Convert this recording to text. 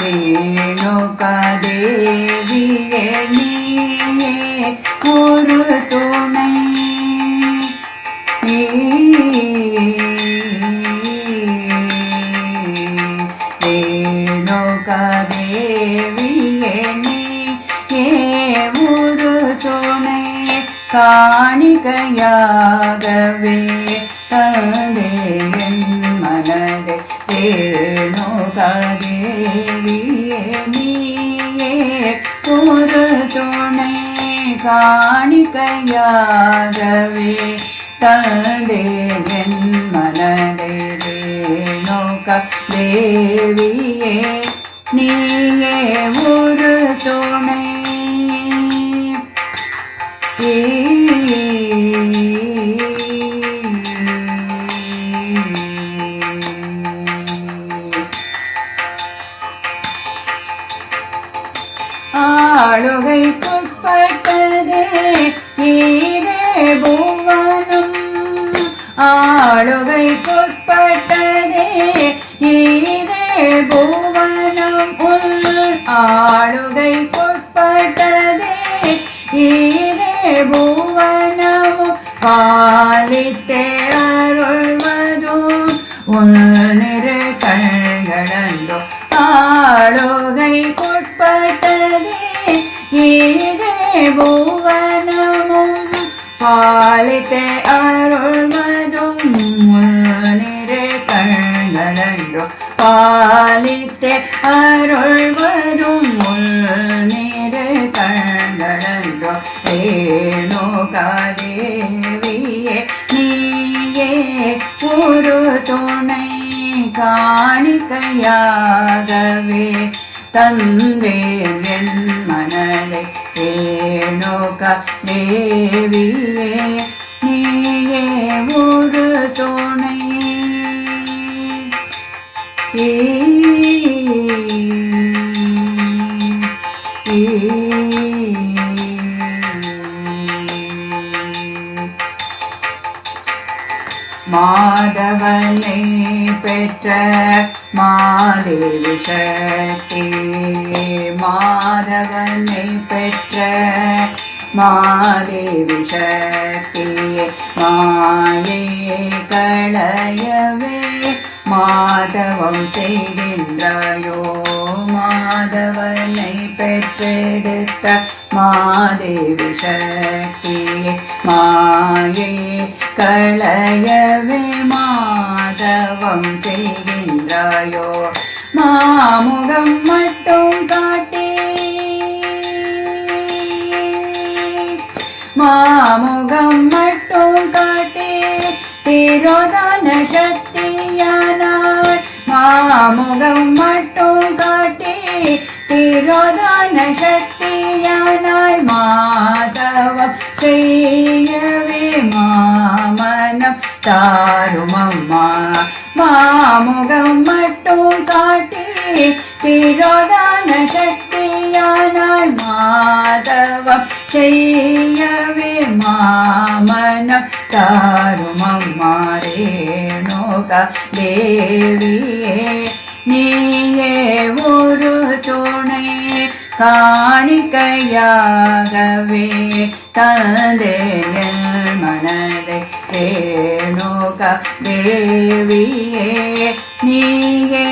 ரேணுகதேவியே நீயே ஒரு துணை. ரேணுகதேவியே நீயே ஒரு துணை. காணிக்கையாகவே தந்தே என் மனதை. ரேணுகதேவியே நீயே ஒரு துணை காணிக்கையாகவே தந்தேன் மனதே நோக்க தேவியே நீயே ஒரு துணை. ஆளுகைக்குட்பட்டதே ஈரே புவனம். ஆளுகைக்குட்பட்டதே ஈரே புவனம். உள் ஆளுகைக்குட்பட்டதே ஈரே புவனம். பாலித்தே அருள்வதும் உன்னிரு பாலித்தே அருள்வதும் உன்னிரு கண்களந்தோ பாலித்தே முன்னிரே கண்களன்றோ. ஏனோ காதேவியே நீயே ஒரு துணை காணிக்கையாகவே தந்தேன் என் மனதை. ரேணுக தேவியே மாதவனை பெற்ற மாதேவி சக்தி. மாதவனை பெற்ற மாதேவி சக்தி. மாயே களைய மாதவம் செய்கின்றாயோ? மாதவனை பெற்றெடுத்த மாதேவி சக்தி மாயை களையவே மாதவம் செய்கின்றாயோ? மாமுகம் மட்டும் காட்டி மாமுகம் மட்டும் காட்டி திரோதான சக்தி மாமுகம் மட்டும் காட்டி திரோதான சக்தியானாய் மாதவம் செய்யவே மாமனம் தாருமம்மா. மாமுகம் மட்டும் காட்டி திரோதான சக்தியானாய் மாதவம் செய்யவே மாமனம் தாருமம்மா. தேவியே நீயே ஒரு துணை காணிக்கையாகவே தந்தே மனதை தேனோக தேவியே நீயே